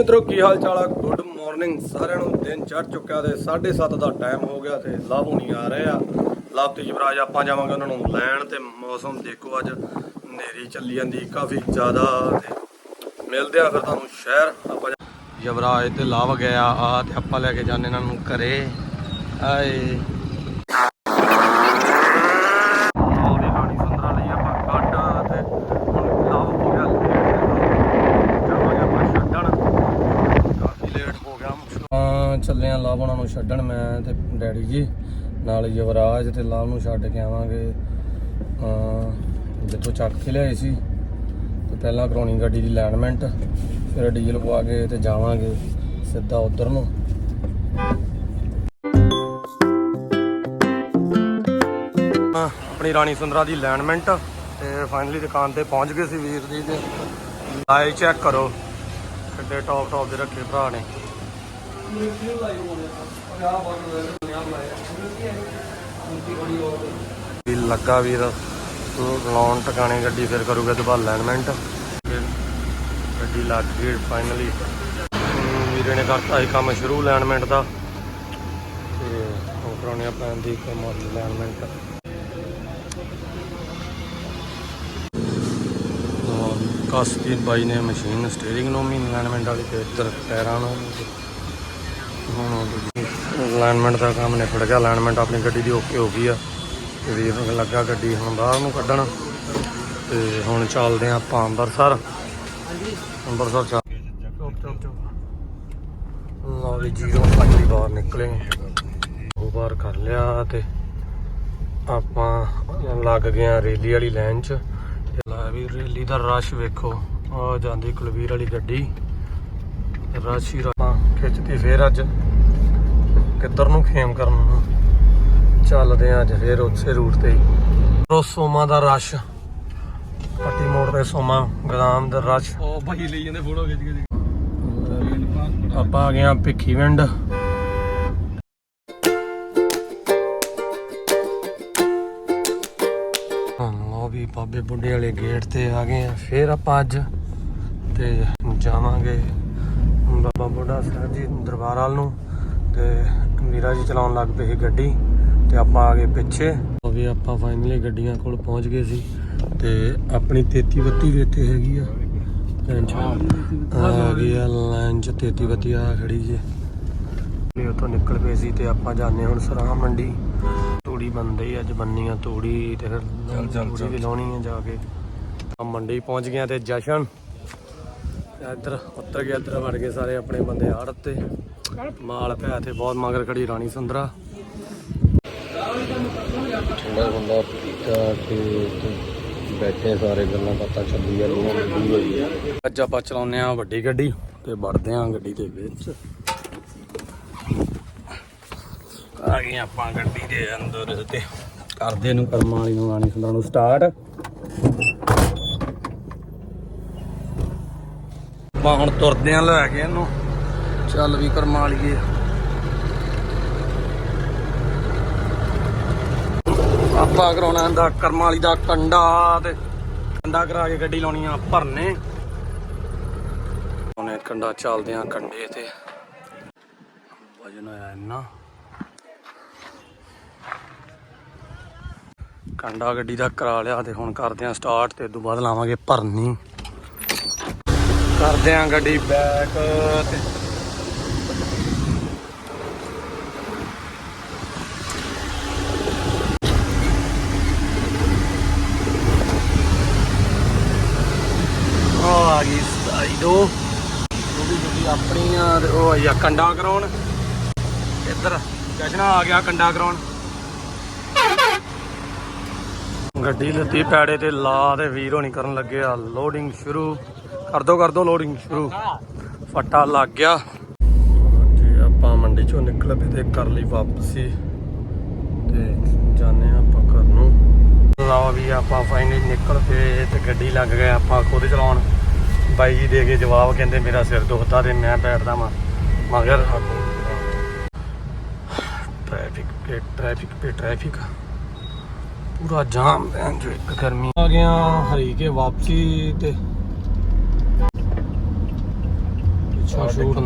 ਮਿੱਤਰੋ, ਕੀ ਹਾਲ ਚਾਲ ਆ? ਗੁੱਡ ਮਾਰਨਿੰਗ ਸਾਰਿਆਂ ਨੂੰ। ਦਿਨ ਚੜ ਚੁੱਕਿਆ ਤੇ 7:30 ਦਾ ਟਾਈਮ ਹੋ ਗਿਆ ਤੇ ਲਵ ਹੁਣੀ ਆ ਰਹੇ ਆ। ਲਵ ਤੇ ਯੁਵਰਾਜ ਆਪਾਂ ਜਾਵਾਂਗੇ ਉਹਨਾਂ ਨੂੰ ਲੈਣ ਤੇ ਮੌਸਮ ਦੇਖੋ ਅੱਜ ਹਨੇਰੀ ਚੱਲੀ ਜਾਂਦੀ, ਕਾਫੀ ਜ਼ਿਆਦਾ ਤੇ ਮਿਲਦੇ ਆ ਫਿਰ ਤੁਹਾਨੂੰ ਸ਼ਹਿਰ। ਆਪਾਂ ਜਾ- ਯੁਵਰਾਜ ਤੇ ਲਵ ਗਿਆ ਆ ਤੇ ਆਪਾਂ ਲੈ ਕੇ ਜਾਂਦੇ ਇਹਨਾਂ ਨੂੰ ਘਰੇ। ਆਏ ਉਹਦੀ ਰਾਣੀ ਸੁੰਦਰਾ ਲਈ ਆਪਾਂ ਕੱਢ ਤੇ ਹੁਣ ਲਵ ਕੀ ਗੱਲ ਜਾਵਾਂਗੇ ਆਪਾਂ ਛੱਡਣ ਕਾਫੀ ਲੇਟ ਹੋ ਗਿਆ ਹਾਂ ਚੱਲੇ ਆ ਲਵ ਉਹਨਾਂ ਨੂੰ ਛੱਡਣ ਮੈਂ ਤੇ ਡੈਡੀ ਜੀ। ਨਾਲ ਯੁਵਰਾਜ ਤੇ ਲਵ ਨੂੰ ਛੱਡ ਕੇ ਆਵਾਂਗੇ। ਜਿੱਥੋਂ ਚੱਕ ਕੇ ਲਿਆਏ ਸੀ। ਤੇ ਪਹਿਲਾਂ ਕਰਾਉਣੀ ਗੱਡੀ ਦੀ ਅਲਾਈਨਮੈਂਟ ਫਿਰ ਡੀਜ਼ਲ ਪਵਾ ਕੇ ਤੇ ਜਾਵਾਂਗੇ ਸਿੱਧਾ ਉਧਰ ਨੂੰ। ਆਪਣੀ ਰਾਣੀ ਸੁੰਦਰਾ ਦੀ ਅਲਾਈਨਮੈਂਟ ਤੇ ਫਾਈਨਲੀ ਦੁਕਾਨ ਤੇ ਪਹੁੰਚ ਗਏ ਸੀ ਵੀਰ ਜੀ ਤੇ। ਲਾਈ ਚੈੱਕ ਕਰੋ, ਕਿੱਡੇ ਟੌਪ ਟੌਪ ਦੇ ਰੱਖੇ ਭਰਾ ਨੇ। ਵੀ ਲੱਗਾ ਵੀਰ ਲਾਉਣ ਟਿਕਾਣੇ ਗੱਡੀ ਫਿਰ ਕਰੂਗਾ ਦੁਬਾਰਾ ਅਲਾਈਨਮੈਂਟ ਗੱਡੀ ਲੱਗ ਗਈ ਫਾਈਨਲੀ ਵੀਰੇ ਨੇ ਕਰਤਾ ਸੀ ਕੰਮ ਸ਼ੁਰੂ ਅਲਾਈਨਮੈਂਟ ਦਾ। ਤੇ ਉਹ ਕਰਾਉਣੇ ਆ ਪੈਣ ਦੀ ਕੰਮ ਅਲਾਈਨਮੈਂਟ ਕਾਸਤੀ ਬਾਈ ਨੇ ਮਸ਼ੀਨ ਸਟੀਅਰਿੰਗ ਨੂੰ ਵੀ ਅਲਾਈਨਮੈਂਟ ਵਾਲੀ, ਤੇ ਇੱਧਰ ਟਾਇਰਾਂ ਨੂੰ ਹੁਣ ਅਲਾਈਨਮੈਂਟ ਦਾ ਕੰਮ ਨਿਪਟ ਗਿਆ। ਅਲਾਈਨਮੈਂਟ ਆਪਣੀ ਗੱਡੀ ਦੀ ਓਕੇ ਹੋ ਗਈ ਆ। ਤੇ ਵੀਰ ਨੂੰ ਲੱਗਾ ਗੱਡੀ ਹੁਣ ਬਾਹਰ ਨੂੰ ਕੱਢਣ। ਤੇ ਹੁਣ ਚੱਲਦੇ ਆ ਆਪਾਂ ਅੰਮ੍ਰਿਤਸਰ ਅੰਮ੍ਰਿਤਸਰ ਚੱਲ ਚੁੱਪ ਚੁੱਪ ਚੁੱਪ ਲਓ ਵੀ ਜੀਰੋ ਫਾਈਨਲੀ ਬਾਹਰ ਨਿਕਲੇ। ਉਹ ਬਾਹਰ ਕਰ ਲਿਆ ਤੇ ਆਪਾਂ ਲੱਗ ਗਏ ਆ ਰੇਲੀ ਵਾਲੀ ਲਾਈਨ 'ਚ। ਲੈ ਵੀ ਰੇਲੀ ਦਾ ਰਸ਼ ਵੇਖੋ। ਆ ਜਾਂਦੀ ਕੁਲਵੀਰ ਵਾਲੀ ਗੱਡੀ। ਰਸ਼ ਆਪਾਂ ਖਿੱਚਦੀ ਫੇਰ ਅੱਜ। ਕਿੱਧਰ ਨੂੰ ਖੇਮ ਕਰਨ ਨੂੰ? ਚੱਲਦੇ ਆ ਅੱਜ ਫੇਰ ਉਸੇ ਰੂਟ ਤੇ ਹੀ। ਉਹ ਸੋਮਾ ਦਾ ਰਸ਼। ਪੱਟੀ ਮੋੜ ਤੇ ਸੋਮਾ ਗਦਾਮ ਦਾ ਰਸ਼। ਉਹ ਭਾਈ ਲਈ ਜਾਂਦੇ ਫੋਟੋ ਖਿੱਚ ਕੇ ਆਪਾਂ ਆ ਗਏ ਆ ਭਿੱਖੀਵਿੰਡ ਹਾਂ ਲੋ ਵੀ ਬਾਬੇ ਬੁੱਢੇ ਵਾਲੇ ਗੇਟ ਤੇ ਆ ਗਏ ਆ। ਫੇਰ ਆਪਾਂ ਅੱਜ ਤੇ ਜਾਵਾਂਗੇ ਬਾਬਾ ਬੁੱਢਾ ਸਾਹਿਬ ਜੀ ਦਰਬਾਰ ਵਾਲ ਨੂੰ ਤੇ ਮੀਰਾ ਜੀ ਚਲਾਉਣ ਲੱਗ ਪਏ ਗੱਡੀ ਤੇ ਆਪਾਂ ਆ ਗਏ ਪਿੱਛੇ। ਉਹ ਵੀ ਆਪਾਂ ਫਾਈਨਲੀ ਗੱਡੀਆਂ ਕੋਲ ਪਹੁੰਚ ਗਏ ਸੀ ਤੇ ਆਪਣੀ 33 32 ਵੀ ਇੱਥੇ ਹੈਗੀ ਆ। ਆ ਗਈ ਆ ਲਾਈਨ ਚ 33 32 ਆ ਖੜੀ ਜੇ। ਤੇ ਉੱਥੋਂ ਨਿਕਲ ਪਏ ਸੀ ਤੇ ਆਪਾਂ ਜਾਂਦੇ ਹੁਣ ਸਰਾਹ ਮੰਡੀ। ਤੂੜੀ ਬੰਦੇ ਅੱਜ ਬੰਨੀ ਆ ਤੂੜੀ ਤੇ ਫਿਰ ਤੂੜੀ ਵੀ ਲਾਉਣੀ ਆ ਜਾ ਕੇ। ਮੰਡੀ ਪਹੁੰਚ ਗਿਆ ਤੇ ਜਸ਼ਨ ਇੱਧਰ ਉੱਤਰ ਗਿਆ ਇੱਧਰ ਵੜ ਗਏ ਸਾਰੇ ਆਪਣੇ ਬੰਦੇ ਆੜਤ ਤੇ। ਮਾਲ ਪਿਆ ਤੇ ਬਹੁਤ ਮਗਰ ਖੜੀ ਰਾਣੀ ਸੁੰਦਰਾ। ਠੰਡਾ ਹੁੰਦਾ ਪੀਤਾ ਤੇ ਬੈਠੇ ਸਾਰੇ ਗੱਲਾਂ ਬਾਤਾਂ ਚੱਲੀ ਜਾਂਦੀਆਂ ਮੰਡੀ ਹੋਈ ਅੱਜ ਆਪਾਂ ਚਲਾਉਂਦੇ ਆ ਵੱਡੀ ਗੱਡੀ ਤੇ ਵੜਦੇ ਆ ਗੱਡੀ ਦੇ ਵਿੱਚ। ਆ ਗਏ ਆਪਾਂ ਗੱਡੀ ਦੇ ਅੰਦਰ ਤੇ ਕਰਦੇ ਨੂੰ ਕਰਮਾਂ ਵਾਲੀ ਨੂੰ ਰਾਣੀ ਸੁੰਦਰਾ ਨੂੰ ਸਟਾਰਟ ਆਪਾਂ ਹੁਣ ਤੁਰਦੇ ਆ ਲੈ ਕੇ ਇਹਨੂੰ। ਚੱਲ ਵੀ ਕਰਮਾ ਲਈਏ ਆਪਾਂ ਕਰਾਉਣਾ ਹੁੰਦਾ ਕਰਮਾਲੀ ਦਾ ਕੰਡਾ ਤੇ ਕੰਡਾ ਕਰਾ ਕੇ ਗੱਡੀ ਲਾਉਣੀ ਆ ਭਰਨੇ। ਉਹਨੇ ਕੰਡਾ ਚੱਲਦੇ ਆ ਕੰਡੇ ਤੇ। ਵਜਨ ਹੋਇਆ ਇੰਨਾ। ਕੰਡਾ ਗੱਡੀ ਦਾ ਕਰਾ ਲਿਆ ਤੇ ਹੁਣ ਕਰਦੇ ਆ ਸਟਾਰਟ ਤੇ ਤੋਂ ਬਾਅਦ ਲਾਵਾਂਗੇ ਭਰਨੀ। ਕਰਦੇ ਆ ਗੱਡੀ ਬੈਕ ਤੇ। ਉਹ ਆ ਗਈ ਸਤਾਈ ਦੋ ਗੱਡੀ ਆਪਣੀ ਆ ਉਹ ਆਈ ਆ ਕੰਡਾ ਕਰਾਉਣ। ਇੱਧਰ ਜਸ਼ਨਾ ਆ ਗਿਆ ਕੰਡਾ ਕਰਾਉਣ। ਗੱਡੀ ਲੱਤੀ ਪੈੜੇ ਤੇ ਲਾ ਤੇ ਵੀਰ ਹੋਣੀ ਕਰਨ ਲੱਗੇ ਆ ਲੋਡਿੰਗ ਸ਼ੁਰੂ। ਕਰ ਦੋ ਕਰ ਦੋ ਲੋਡਿੰਗ ਸ਼ੁਰੂ। ਫੱਟਾ ਲੱਗ ਗਿਆ। ਤੇ ਆਪਾਂ ਮੰਡੀ ਚੋਂ ਨਿਕਲ ਪਏ ਤੇ ਕਰ ਲਈ ਵਾਪਸੀ ਤੇ ਜਾਣੇ ਆਪਾਂ ਘਰ ਨੂੰ। ਲਓ ਵੀ ਆਪਾਂ ਫਾਈਨਲੀ ਨਿਕਲ ਪਏ ਤੇ ਗੱਡੀ ਲੱਗ ਗਏ ਆਪਾਂ ਖੁਦ ਚਲਾਉਣ। ਬਾਈ ਜੀ ਦੇ ਕੇ ਜਵਾਬ ਕਹਿੰਦੇ, ਮੇਰਾ ਸਿਰ ਦੁਖਦਾ ਤੇ ਮੈਂ ਬੈਠਦਾ ਵਾਂ। ਮਗਰ ਟ੍ਰੈਫਿਕ ਪੇ ਟ੍ਰੈਫਿਕ ਪੇ ਟ੍ਰੈਫਿਕ ਪੂਰਾ ਜਾਮ ਹੈ ਜੋ ਇੱਕ ਗਰਮੀ। ਆ ਗਿਆ ਹਰੀ ਕੇ ਵਾਪਸੀ ਤੇ ਪਿੱਛੋਂ ਸ਼ੂਟ।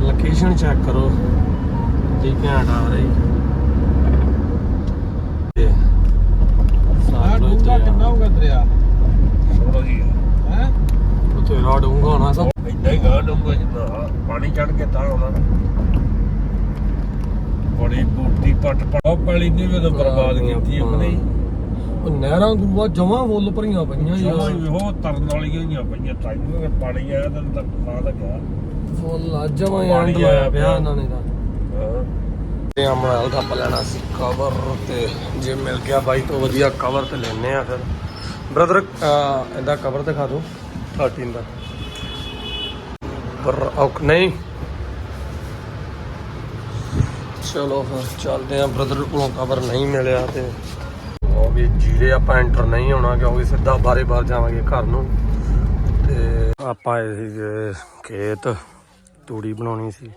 ਲੋਕੇਸ਼ਨ ਚੈੱਕ ਕਰੋ। ਕੀ ਘੈਂਟ ਆ ਰਹੀ ਤੇ ਡੂੰਗਾ ਕਿੰਨਾ ਹੋਗਾ ਦਰਿਆ? ਥੋੜਾ ਹੀ ਹੈ? ਉੱਤੇ ਰਾਹ ਡੂੰਘਾ ਹੋਣਾ ਸਭ। ਇਦਾਂ ਹੀ ਗਾ ਡੂੰਗਾ ਜਿੱਦਾਂ ਪਾਣੀ ਚੜ ਕੇ ਤਾਂ ਆਉਣਾ ਬੜੀ ਬੂਟੀ ਪੱਟ ਪੱਟ ਉਹ ਪਾਣੀ ਨੇ ਵੀ ਤਾਂ ਬਰਬਾਦ ਕੀਤੀ ਆਪਣੀ। ਉਹ ਨਹਿਰਾਂ ਗੁਰੂਆ ਜਮਾਂ ਫੁੱਲ ਭਰੀਆਂ ਪਈਆਂ ਯਾਰ। ਹੀ ਉਹ ਤਰਨ ਵਾਲੀਆਂ ਹੀ ਆ ਪਈਆਂ ਕਿ ਪਾਣੀ ਆਇਆ ਤਾਂ ਤਾਂ ਪਾ ਲੱਗਿਆ ਫੁੱਲ ਆ ਜਮਾਂ ਪਾਣੀ ਐਂਡ ਆਇਆ ਪਿਆ ਪਿਆ। ਇਹਨਾਂ ਨੇ ਤਾਂ। ਹਾਂ। ਤੇ ਅਮਰਾਲ ਦਾ ਲੈਣਾ ਸੀ ਕਵਰ ਤੇ ਜੇ ਮਿਲ ਗਿਆ ਬਾਈ ਤੋਂ ਵਧੀਆ ਕਵਰ ਤੇ ਲੈਨੇ ਆ ਫਿਰ। ਬ੍ਰਦਰ ਇਹਦਾ ਕਵਰ ਦਿਖਾ ਦਿਓ 13 ਦਾ। ਪਰ ਔਕ ਨਹੀਂ। ਚਲੋ ਫਿਰ ਚੱਲਦੇ ਆ ਬ੍ਰਦਰ ਕੋਲੋਂ ਕਵਰ ਨਹੀਂ ਮਿਲਿਆ ਤੇ ਵੀ ਜੀਰੇ ਆਪਾਂ ਐਂਟਰ ਨਹੀਂ ਹੋਣਾ ਕਿਉਂਕਿ ਸਿੱਧਾ ਬਾਰੇ ਬਾਰ ਜਾਵਾਂਗੇ ਘਰ ਨੂੰ। ਤੇ ਆਪਾਂ ਆਏ ਸੀਗੇ ਖੇਤ ਤੂੜੀ ਬਣਾਉਣੀ ਸੀ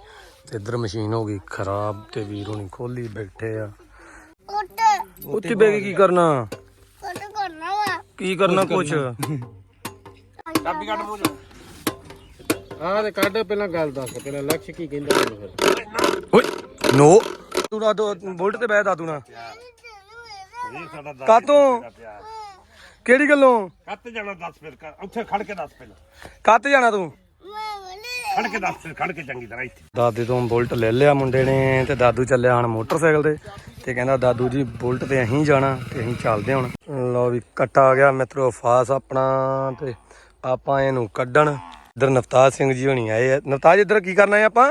ਤੇ ਇੱਧਰ ਮਸ਼ੀਨ ਹੋ ਗਈ ਖਰਾਬ ਤੇ ਵੀਰ ਹੁਣੀ ਖੋਲੀ ਬੈਠੇ ਆ। ਉੱਥੇ ਬੈ ਕੇ ਕੀ ਕਰਨਾ? ਉੱਟ ਕਰਨਾ ਵਾ। ਕੀ ਕਰਨਾ ਕੁਛ ਕਾਪੀ ਕੱਢ ਮੂੰਹ ਆ ਤੇ ਕੱਢ ਪਹਿਲਾਂ ਗੱਲ ਦੱਸ ਪਹਿਲਾਂ ਲਕਸ਼ ਕੀ ਕਹਿੰਦਾ ਮੈਨੂੰ ਫਿਰ? ਓਏ ਨੋ। ਤੂੰ ਨਾ ਦੋ ਬੁਲਟ ਤੇ ਬਹਿ ਦਾਦੂ ਨਾ ਇਹ ਸਾਡਾ ਦੱਸ ਕਾਤੋਂ ਪਿਆ ਕਿਹੜੀ ਗੱਲੋਂ? ਕੱਤ ਜਾਣਾ ਦੱਸ ਫਿਰ ਕਰ ਉੱਥੇ ਖੜ ਕੇ ਦੱਸ ਪਹਿਲਾਂ ਕੱਤ ਜਾਣਾ ਤੂੰ? ਖੜ ਕੇ ਦੱਸ ਫਿਰ ਖੜ ਕੇ ਚੰਗੀ ਤਰ੍ਹਾਂ ਇੱਥੇ। ਦਾਦੇ ਤੋਂ ਬੁਲਟ ਲੈ ਲਿਆ ਮੁੰਡੇ ਨੇ ਤੇ ਦਾਦੂ ਚੱਲਿਆ ਹੁਣ ਮੋਟਰਸਾਈਕਲ ਤੇ ਤੇ ਕਹਿੰਦਾ ਦਾਦੂ ਜੀ ਬੁਲਟ ਤੇ ਅਸੀਂ ਜਾਣਾ ਤੇ ਅਸੀਂ ਚੱਲਦੇ ਹੁਣ। ਲਓ ਵੀ ਕੱਟਾ ਆ ਗਿਆ ਮਿੱਤਰੋ ਫਾਸ ਆਪਣਾ ਤੇ ਆਪਾਂ ਇਹਨੂੰ ਕੱਢਣ। ਇੱਧਰ ਨਵਤਾਜ ਸਿੰਘ ਜੀ ਹੋਣੀ ਆਏ ਆ। ਨਵਤਾਜ ਇੱਧਰ ਕੀ ਕਰਨਾ ਹੈ ਆਪਾਂ?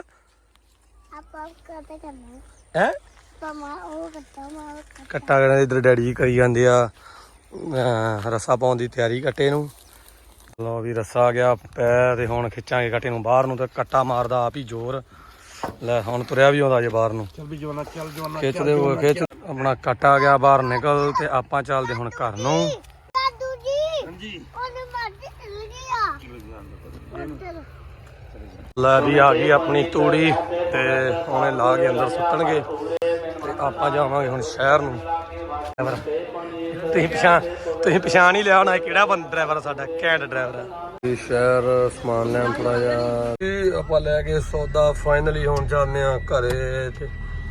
ਆਪਾਂ ਕਦੇ ਕਰਨਾ? ਹੈ? ਉਹ ਕਰਤਾ ਮਾ ਕੱਟਾ ਕਰਨ ਇੱਧਰ ਡੈਡੀ ਜੀ ਕਰੀ ਜਾਂਦੇ ਆ ਰੱਸਾ ਪਾਉਣ ਦੀ ਤਿਆਰੀ ਕੱਟੇ ਨੂੰ। ਲਓ ਵੀ ਰੱਸਾ ਆ ਗਿਆ ਪੈ ਤੇ ਹੁਣ ਖਿੱਚਾਂਗੇ ਕੱਟੇ ਨੂੰ ਬਾਹਰ ਨੂੰ ਤੇ ਕੱਟਾ ਮਾਰਦਾ ਆਪ ਹੀ ਜ਼ੋਰ। ਲੈ ਹੁਣ ਤੁਰਿਆ ਵੀ ਆਉਂਦਾ ਜੇ ਬਾਹਰ ਨੂੰ। ਚੱਲ ਵੀ ਜਵਾਨਾ ਚੱਲ ਜਵਾਨਾ ਖਿੱਚਦੇ ਹੋਏ ਖਿੱਚ। ਆਪਣਾ ਕੱਟਾ ਆ ਗਿਆ ਬਾਹਰ ਨਿਕਲ ਤੇ ਆਪਾਂ ਚੱਲਦੇ ਹੁਣ ਘਰ ਨੂੰ। ਦਾਦੂ ਜੀ ਹਾਂਜੀ। ਉਹਨੇ ਮਾਰਦੇ ਚਲ ਗਿਆ ਲੈ ਵੀ ਆ ਗਈ ਆਪਣੀ ਤੂੜੀ ਤੇ ਉਹਨੇ ਲਾ ਕੇ ਅੰਦਰ ਸੁੱਟਣਗੇ। ਤੇ ਆਪਾਂ ਜਾਵਾਂਗੇ ਹੁਣ ਸ਼ਹਿਰ ਨੂੰ। ਡਰਾਈਵਰ। ਤੁਸੀਂ ਪਛਾਣ ਤੁਸੀਂ ਪਛਾਣ ਹੀ ਲਿਆ ਹੋਣਾ ਕਿਹੜਾ ਬੰਦਾ ਡਰਾਈਵਰ ਸਾਡਾ ਕੈਂਟ ਡਰਾਈਵਰ ਹੈ ਇਹ ਸ਼ਹਿਰ ਸਮਾਨ ਲੈਣ ਥੋੜਾ ਜਿਹਾ। ਇਹ ਆਪਾਂ ਲੈ ਕੇ ਸੌਦਾ ਫਾਈਨਲੀ ਹੁਣ ਜਾਂਦੇ ਆ ਘਰੇ ਤੇ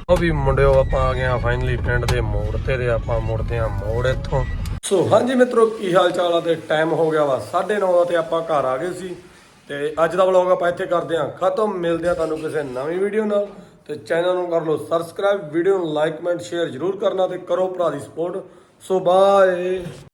ਉਹ ਵੀ ਮੁੰਡਿਓ, ਆਪਾਂ ਆ ਗਏ ਆ ਫਾਈਨਲੀ ਪਿੰਡ ਦੇ ਮੋੜ ਤੇ ਤੇ ਆਪਾਂ ਮੁੜਦੇ ਆ ਮੋੜ ਇੱਥੋਂ। ਸੋ ਹਾਂਜੀ ਮਿੱਤਰੋ, ਕੀ ਹਾਲ ਚਾਲ ਆ ਤੇ ਟਾਈਮ ਹੋ ਗਿਆ ਵਾ 9:30 ਦਾ ਤੇ ਆਪਾਂ ਘਰ ਆ ਗਏ ਸੀ। ਤੇ ਅੱਜ ਦਾ ਵਲੌਗ ਆਪਾਂ ਇੱਥੇ ਕਰਦੇ ਹਾਂ ਖਤਮ। ਮਿਲਦੇ ਆ ਤੁਹਾਨੂੰ ਕਿਸੇ ਨਵੀਂ ਵੀਡੀਓ ਨਾਲ। ਤੇ ਚੈਨਲ ਨੂੰ ਕਰ ਲਓ ਸਬਸਕ੍ਰਾਈਬ ਵੀਡੀਓ ਨੂੰ ਲਾਈਕ ਕਮੈਂਟ ਸ਼ੇਅਰ ਜ਼ਰੂਰ ਕਰਨਾ ਤੇ ਕਰੋ ਭਰਾ ਦੀ ਸਪੋਰਟ ਸੋ ਬਾਏ